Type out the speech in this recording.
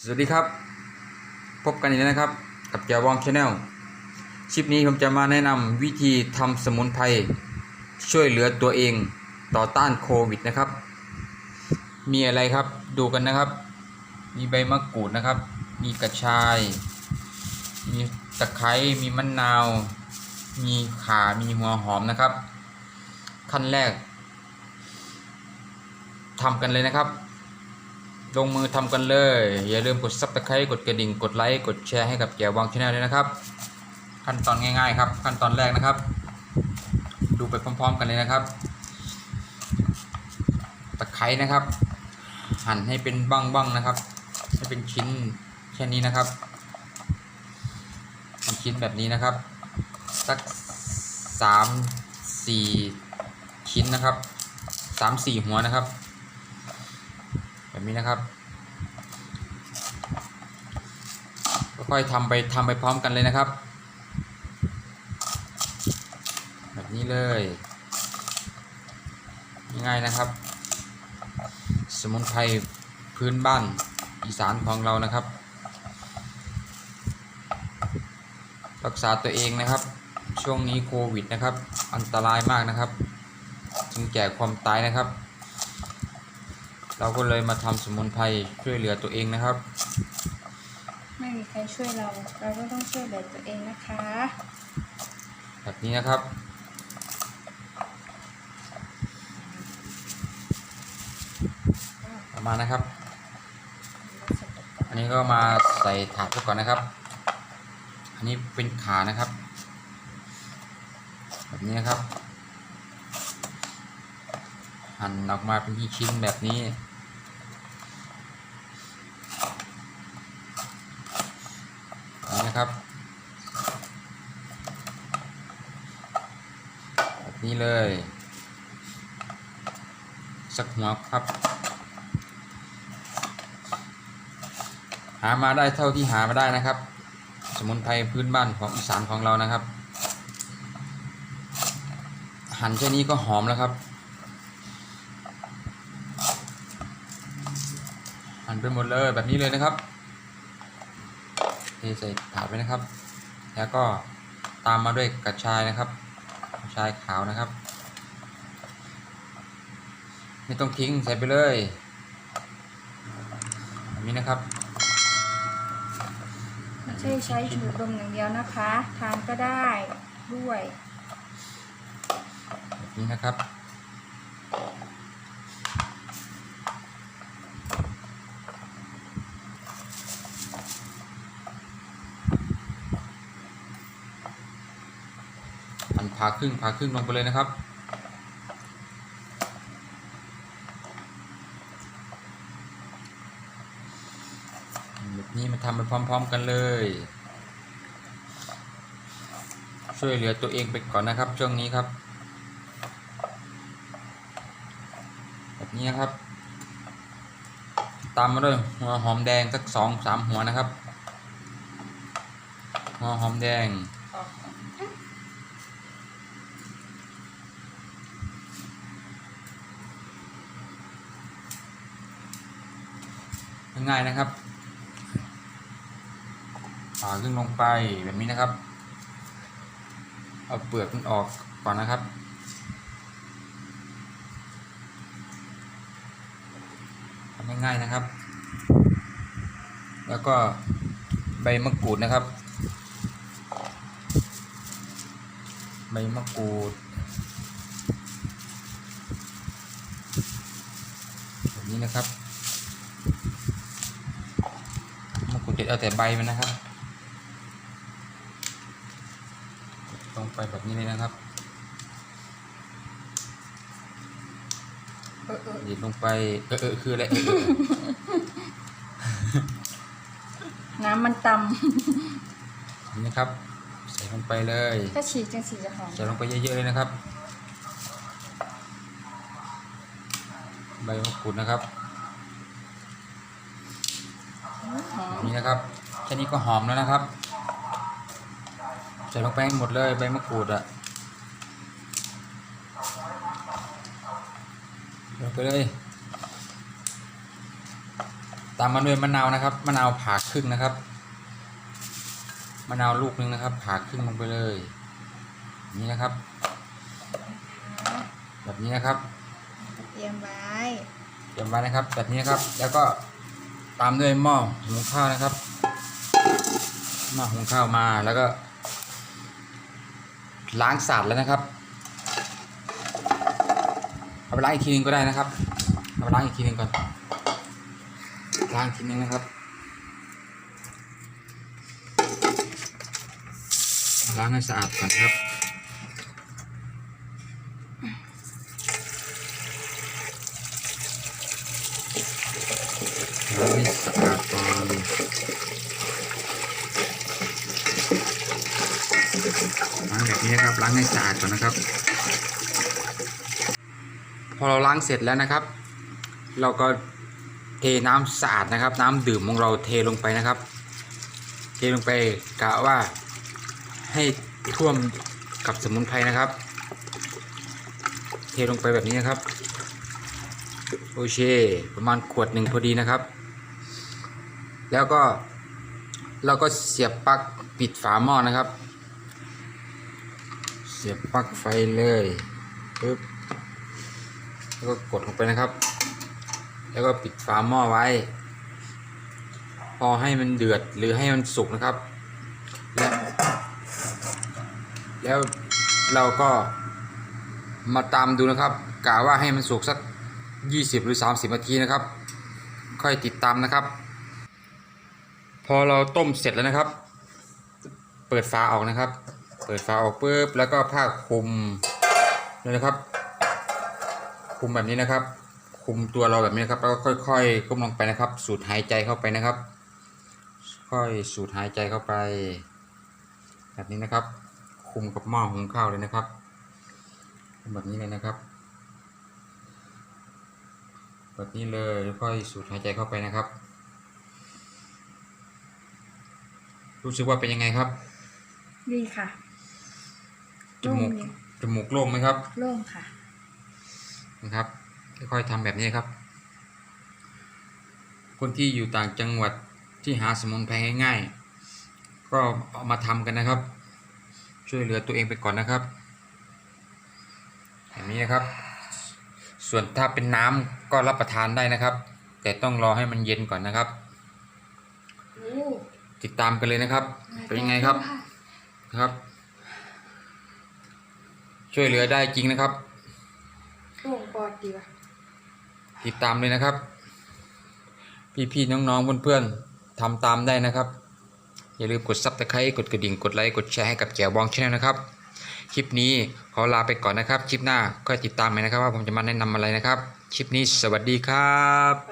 สวัสดีครับ พบกันอีกแล้วนะครับ กับเจ้าวองชาแนลคลิปนี้ผมจะมาแนะนำวิธีทำสมุนไพรช่วยเหลือตัวเองต่อต้านโควิดนะครับ มีอะไรครับดูกันนะครับ มีใบมะกรูดนะครับ มีกระชาย มีตะไคร้มีมะนาว มีข่ามีหัวหอมนะครับ ขั้นแรกทำกันเลยนะครับ ลงมือทำกันเลย อย่าลืมกด subscribe กดกระดิ่งกดไลค์กดแชร์ให้กับแกววางชาแนลด้วยนะครับ ขั้นตอนง่ายๆครับ ขั้นตอนแรกนะครับ ดูไปพร้อมๆกันเลยนะครับ ตะไคร้นะครับ หั่นให้เป็นบ้างๆนะครับ ให้เป็นชิ้นแค่นี้นะครับเป็นชิ้นแบบนี้นะครับ สักสามสี่ชิ้นนะครับสามสี่หัวนะครับ แบบนี้นะครับค่อยๆทำไปทำไปพร้อมกันเลยนะครับ แบบนี้เลยง่ายนะครับ สมุนไพรพื้นบ้านอีสานของเรานะครับ รักษาตัวเองนะครับ ช่วงนี้โควิดนะครับ อันตรายมากนะครับถึงแก่ความตายนะครับ เราก็เลยมาทำสมุนไพรช่วยเหลือตัวเองนะครับ ไม่มีใครช่วยเรา เราก็ต้องช่วยเหลือตัวเองนะคะ แบบนี้นะครับ ประมาณนะครับ อันนี้ก็มาใส่ถาดไว้ก่อนนะครับ อันนี้เป็นขานะครับ แบบนี้นะครับ หั่นออกมาเป็นชิ้นๆแบบนี้ นี่นะครับแบบนี้เลย สักหัวครับ หามาได้เท่าที่หามาได้นะครับ สมุนไพรพื้นบ้านของอีสานของเรานะครับ หั่นแค่นี้ก็หอมแล้วครับหั่นไปหมดเลยแบบนี้เลยนะครับ เทใส่ถาดไปนะครับ แล้วก็ตามมาด้วยกระชายนะครับกระชายขาวนะครับ ไม่ต้องทิ้งใส่ไปเลยแบบนี้นะครับไม่ใช่ใช้ถูดมอย่างเดียวนะคะ ทานก็ได้ด้วยแบบนี้นะครับ หั่นผ่าครึ่งผ่าครึ่งลงไปเลยนะครับ แบบนี้มาทำไปพร้อม ๆ กันเลย ช่วยเหลือตัวเองไปก่อนนะครับ ช่วงนี้ครับ แบบนี้นะครับ ตามมาด้วยหัวหอมแดงสักสองสามหัวนะครับ หัวหอมแดง ง่ายๆนะครับผ่าครึ่งลงไปแบบนี้นะครับ เอาเปลือกมันออกก่อนนะครับ ทำง่ายๆนะครับ แล้วก็ใบมะกรูดนะครับ ใบมะกรูดแบบนี้นะครับ มะกรูดเด็ ดเอาแต่ใบมันนะครับลงไปแบบนี้เลยนะครับเออเออเด็ดลงไป เออเออคืออะไรเออเออน้ำมันตนี่นะครับ ใส่ลงไปเลยำถ้าฉีกจังสีจะหอมใส่ลงไปเยอะๆเลยนะครับ ใบมะกรูดนะครับ หอม นี่นะครับแค่นี้ก็หอมแล้วนะครับ ใส่ลงไปให้หมดเลยใบมะกรูดอะลงไปเลยตตามมาด้วยมะนาวนะครับ มะนาวผ่าครึ่งนะครับ มะนาวลูกหนึงนะครับผ่าครึ่งลงไปเลย นี่นะครับ แบบนี้นะครับ เตรียมไว้ เตรียมไว้นะครับ แบบนี้นะครับ แล้วก็ ตามด้วยหม้อหุงข้าวนะครับหม้อหุงข้าวมาแล้วก็ ล้างสาดแล้วนะครับเอาไปล้างอีกทีนึงก็ได้นะครับเอาไปล้างอีกทีนึงก่อนล้างอีกทีนึงนะครับล้างให้สะอาดก่อนครับ ล้าง ให้สะอาดก่อนล้างแบบนี้นะครับล้างให้สะอาดก่อนนะครับ พอเราล้างเสร็จแล้วนะครับ เราก็เทน้ำสะอาดนะครับ น้ำดื่มของเราเทลงไปนะครับ เทลงไปกะว่าให้ท่วมกับสมุนไพรนะครับ เทลงไปแบบนี้นะครับ โอเค ประมาณขวดหนึ่งพอดีนะครับ แล้วก็เราก็เสียบปลั๊กปิดฝาหม้อนะครับ เสียบปลั๊กไฟเลยปึ๊บแล้วก็กดลงไปนะครับ แล้วก็ปิดฝาหม้อไว้ พอให้มันเดือดหรือให้มันสุกนะครับ และแล้วเราก็มาตามดูนะครับกะว่าให้มันสุกสัก 20 หรือ 30นาทีนะครับ ค่อยติดตามนะครับ พอเราต้มเสร็จแล้วนะครับ เปิดฝาออกนะครับ เปิดฝาออกปุ๊บแล้วก็ผ้าคลุมเลยนะครับคลุมแบบนี้นะครับคลุมตัวเราแบบนี้นะครับ แล้วก็ค่อยๆก้มลงไปนะครับ สูดหายใจเข้าไปนะครับ ค่อยสูดหายใจเข้าไป แบบนี้นะครับคลุมกับหม้อหุงข้าวเลยนะครับแบบนี้เลยนะครับ แบบนี้เลยแล้วค่อยสูดหายใจเข้าไปนะครับ รู้สึกว่าเป็นยังไงครับ ดีค่ะจมูกโล่งดีจมูกโล่งไหมครับโล่งค่ะ นะครับ ค่อยๆทำแบบนี้ครับ คนที่อยู่ต่างจังหวัดที่หาสมุนไพรง่ายๆก็เอามาทำกันนะครับ ช่วยเหลือตัวเองไปก่อนนะครับแบบนี้นะครับ ส่วนถ้าเป็นน้ำก็รับประทานได้นะครับ แต่ต้องรอให้มันเย็นก่อนนะครับโอ้ ติดตามกันเลยนะครับ เป็นยังไงครับนะครับ ช่วยเหลือได้จริงนะครับโล่งปอดดีว่ะติดตามเลยนะครับ พี่ๆน้องๆเพื่อนๆทำตามได้นะครับ อย่าลืมกดซับสไครต์กดกระดิ่งกดไลค์กดแชร์ให้กับแจวบองชาแนลนะครับ คลิปนี้ขอลาไปก่อนนะครับ คลิปหน้าก็ติดตามไปนะครับ ว่าผมจะมาแนะนำอะไรนะครับ คลิปนี้สวัสดีครับสวัสดี